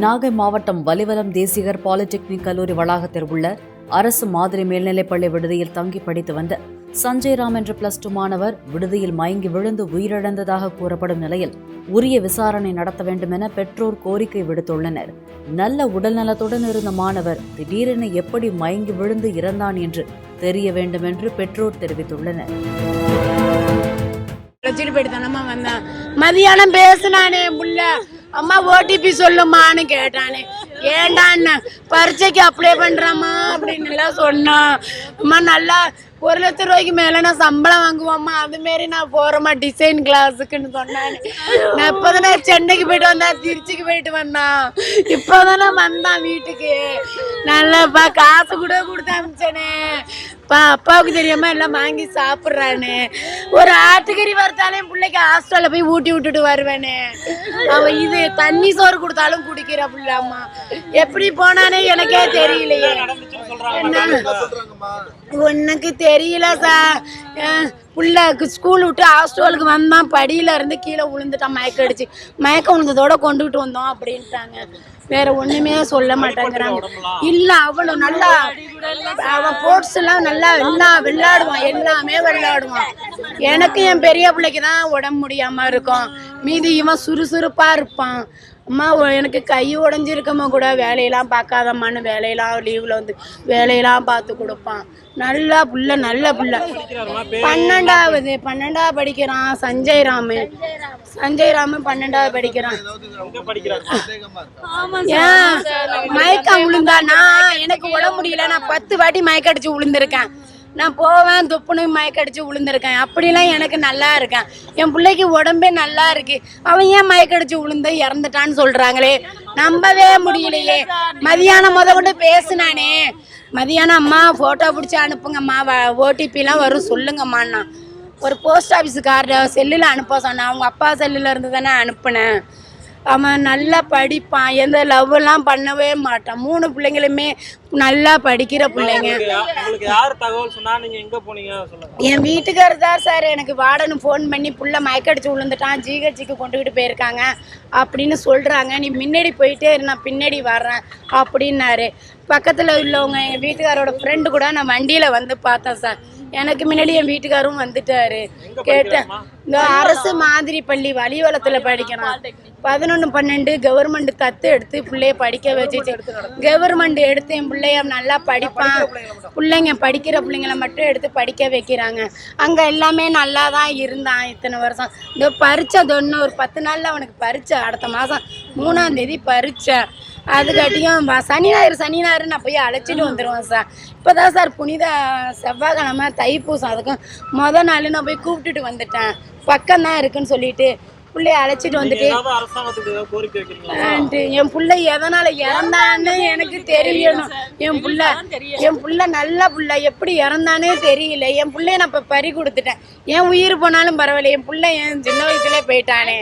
நாகை மாவட்டம் வலிவலம் தேசிகர் பாலிடெக்னிக் கல்லூரி வளாகத்தில் உள்ள அரசு மாதிரி மேல்நிலைப்பள்ளி விடுதியில் தங்கி படித்து வந்த சஞ்சய் ராம் என்ற பிளஸ் டூ மாணவர் விடுதியில் மயங்கி விழுந்து உயிரிழந்ததாக கூறப்படும் நிலையில் உரிய விசாரணை நடத்த வேண்டும் என பெற்றோர் கோரிக்கை விடுத்துள்ளனர். நல்ல உடல்நலத்துடன் இருந்த மாணவர் திடீரென எப்படி மயங்கி விழுந்து இறந்தான் என்று தெரிய வேண்டும் என்று பெற்றோர் தெரிவித்துள்ளனர். வந்தான் மதியானம் பேசினானே புள்ள அம்மா ஓடிபி சொல்லுமான்னு கேட்டானே. ஏண்டான்னு பரீட்சைக்கு அப்ளை பண்றாமா அப்படின்னு எல்லாம் சொன்னான் அம்மா நல்லா ஒரு லட்ச ரூபாய்க்கு மேல நான் சம்பளம் வாங்குவோம்மா அது மாரி நான் போறேம்மா டிசைன் கிளாஸுக்குன்னு சொன்னானே. நான் இப்போதானே சென்னைக்கு போயிட்டு வந்தேன் திருச்சிக்கு போயிட்டு வந்தான். இப்போதானே வந்தான் வீட்டுக்கு. நல்லாப்பா காசு கூட கொடுத்து அனுப்பிச்சனே பா அப்பாவுக்கு தெரியாம எல்லாம் வாங்கி சாப்பிடுறானு. ஒரு ஆட்டுக்கறி வறுத்தாலே பிள்ளைக்கு ஹாஸ்டல்ல போய் ஊட்டி விட்டுட்டு வருவேனே. அவன் இது தண்ணி சோறு கொடுத்தாலும் குடிக்கிற பிள்ளாமா எப்படி போனானே எனக்கே தெரியலையே. உனக்கு தெரியல சார். புள்ள ஸ்கூல் விட்டு ஹாஸ்டலுக்கு வந்தான் படியில இருந்து கீழே விழுந்துட்டான் மயக்கம் அடிச்சு. மயக்கம் விழுந்ததோட கொண்டுகிட்டு வந்தோம் அப்படின்ட்டாங்க. வேற ஒண்ணுமே சொல்ல மாட்டேங்கிறாங்க. இல்ல அவ்வளவு நல்லா அவன் ஸ்போர்ட்ஸ் எல்லாம் நல்லா எல்லாம் விளையாடுவான் எல்லாமே விளையாடுவான் எனக்கு என் பெரிய பிள்ளைக்கு தான் உடம்பு முடியாம இருக்கும். மீதி இவன் சுறுசுறுப்பா இருப்பான். அம்மா எனக்கு கை உடஞ்சிருக்கம்மா கூட வேலையெல்லாம் பார்க்காதம்மான்னு வேலையெல்லாம் லீவில் வந்து வேலையெல்லாம் பார்த்து கொடுப்பான். நல்லா புள்ள நல்ல புள்ள. பன்னெண்டாவது பன்னெண்டாவது படிக்கிறான் சஞ்சய் ராமு. சஞ்சய் ராமு பன்னெண்டாவது படிக்கிறான். ஏன்? மயக்கம் விழுந்தா நான் எனக்கு உடம்பு முடியல நான் பத்து வாட்டி மயக்கம் விழுந்திருக்கேன் நான் போவேன் துப்புன்னு மயக்கடிச்சு விழுந்திருக்கேன் அப்படிலாம் எனக்கு நல்லா இருக்கேன் என் பிள்ளைக்கு உடம்பே நல்லா இருக்கு. அவன் ஏன் மயக்கடிச்சு விழுந்து இறந்துட்டான்னு சொல்றாங்களே? நம்பவே முடியலையே. மதியானம் முத கொண்டு பேசுனானே. மதியானம் அம்மா ஃபோட்டோ பிடிச்சி அனுப்புங்கம்மா. ஓடிபிலாம் வரும் சொல்லுங்கம்மான்னா ஒரு போஸ்ட் ஆஃபீஸ் கார்டு செல்லில் அனுப்ப சொன்னேன். அவங்க அப்பா செல்லில் இருந்து தானே அனுப்புனேன். அவன் நல்லா படிப்பான். எந்த லவ் எல்லாம் பண்ணவே மாட்டான். மூணு பிள்ளைங்களுமே நல்லா படிக்கிற பிள்ளைங்க. என் வீட்டுக்காரர் தான் சார். எனக்கு வார்டனு ஃபோன் பண்ணி புள்ள மயக்கடிச்சு விழுந்துட்டான். ஜிஹெச்சுக்கு கொண்டுகிட்டு போயிருக்காங்க. அப்படின்னு சொல்கிறாங்க நீ முன்னாடி போயிட்டே நான் பின்னாடி வர்றேன் அப்படின்னாரு. பக்கத்தில் உள்ளவங்க எங்கள் வீட்டுக்காரோட ஃப்ரெண்டு கூட நான் வண்டியில் வந்து பார்த்தேன் சார். எனக்கு முன்னாடி என் வீட்டுக்காரும் வந்துட்டாரு. கேட்டேன். இந்த அரசு மாதிரி பள்ளி வலிவலத்தில் படிக்கிறான் பதினொன்று பன்னெண்டு கவர்மெண்ட் தத்து எடுத்து பிள்ளைய படிக்க வச்சுச்சு. கவர்மெண்ட் எடுத்து என் பிள்ளைய நல்லா படிப்பான். பிள்ளைங்க படிக்கிற பிள்ளைங்கள மட்டும் எடுத்து படிக்க வைக்கிறாங்க. அங்கே எல்லாமே நல்லா தான் இருந்தான் இத்தனை வருஷம். இந்த பரீட்சை ஒரு பத்து நாளில் அவனுக்கு பரீட்சை அடுத்த மாதம் மூணாம் தேதி பரீட்சை அதுக்காட்டியும் சனி ஞாயிறு சனி ஞாயிறு நான் போய் அழைச்சிட்டு வந்துடுவேன் சார். இப்போ தான் சார் புனித செவ்வாய்க்கிழமை தைப்பூசம் அதுக்கும் மொதல் நாள் நான் போய் கூப்பிட்டுட்டு வந்துட்டேன். பக்கம் தான் இருக்குன்னு சொல்லிட்டு பிள்ளைய அழைச்சிட்டு வந்துட்டு என் புள்ள எதனால இறந்தான்னு எனக்கு தெரியணும். என் புள்ள என் புள்ள நல்ல புள்ள. எப்படி இறந்தானே தெரியல. என் புள்ளைய நான் இப்ப பறி கொடுத்துட்டேன். என் உயிர் போனாலும் பரவாயில்ல. என் புள்ள என் சின்ன வயசுல போயிட்டானே.